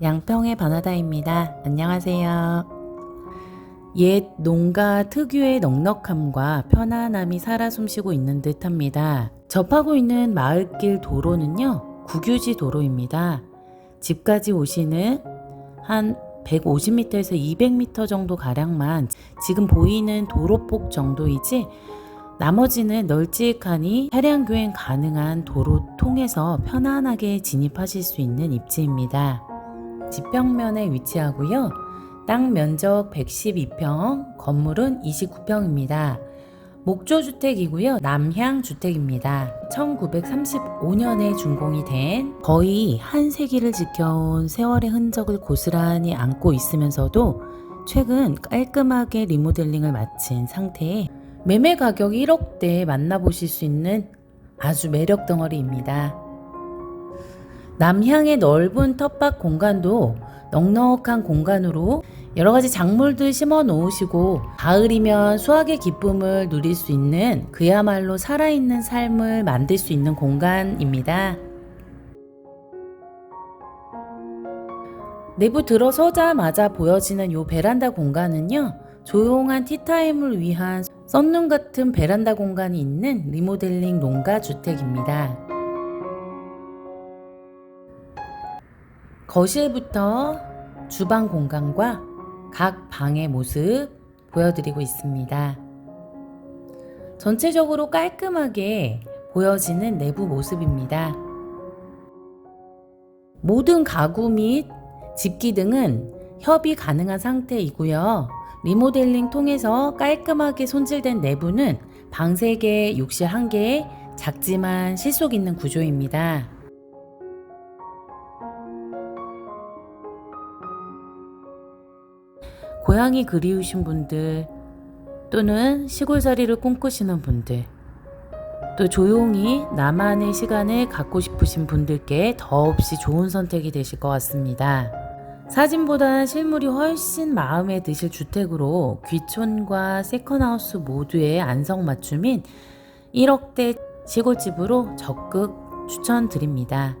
양평의 바나다입니다. 안녕하세요. 옛 농가 특유의 넉넉함과 편안함이 살아 숨쉬고 있는 듯 합니다. 접하고 있는 마을길 도로는요, 국유지 도로입니다. 집까지 오시는 한 150m에서 200m 정도 가량만 지금 보이는 도로폭 정도이지 나머지는 널찍하니 차량 교행 가능한 도로 통해서 편안하게 진입하실 수 있는 입지입니다. 지평면에 위치하고요. 땅 면적 112평, 건물은 29평입니다. 목조 주택이고요. 남향 주택입니다. 1935년에 준공이 된 거의 한 세기를 지켜온 세월의 흔적을 고스란히 안고 있으면서도 최근 깔끔하게 리모델링을 마친 상태에 매매 가격 1억대에 만나보실 수 있는 아주 매력 덩어리입니다. 남향의 넓은 텃밭 공간도 넉넉한 공간으로 여러 가지 작물들 심어 놓으시고 가을이면 수확의 기쁨을 누릴 수 있는 그야말로 살아있는 삶을 만들 수 있는 공간입니다. 내부 들어서자마자 보여지는 요 베란다 공간은요. 조용한 티타임을 위한 썬룸 같은 베란다 공간이 있는 리모델링 농가 주택입니다. 거실부터 주방 공간과 각 방의 모습 보여드리고 있습니다. 전체적으로 깔끔하게 보여지는 내부 모습입니다. 모든 가구 및 집기 등은 협의 가능한 상태이고요. 리모델링 통해서 깔끔하게 손질된 내부는 방 3개, 욕실 1개, 작지만 실속 있는 구조입니다. 고향이 그리우신 분들 또는 시골살이를 꿈꾸시는 분들 또 조용히 나만의 시간을 갖고 싶으신 분들께 더없이 좋은 선택이 되실 것 같습니다. 사진보다 실물이 훨씬 마음에 드실 주택으로 귀촌과 세컨하우스 모두의 안성맞춤인 1억대 시골집으로 적극 추천드립니다.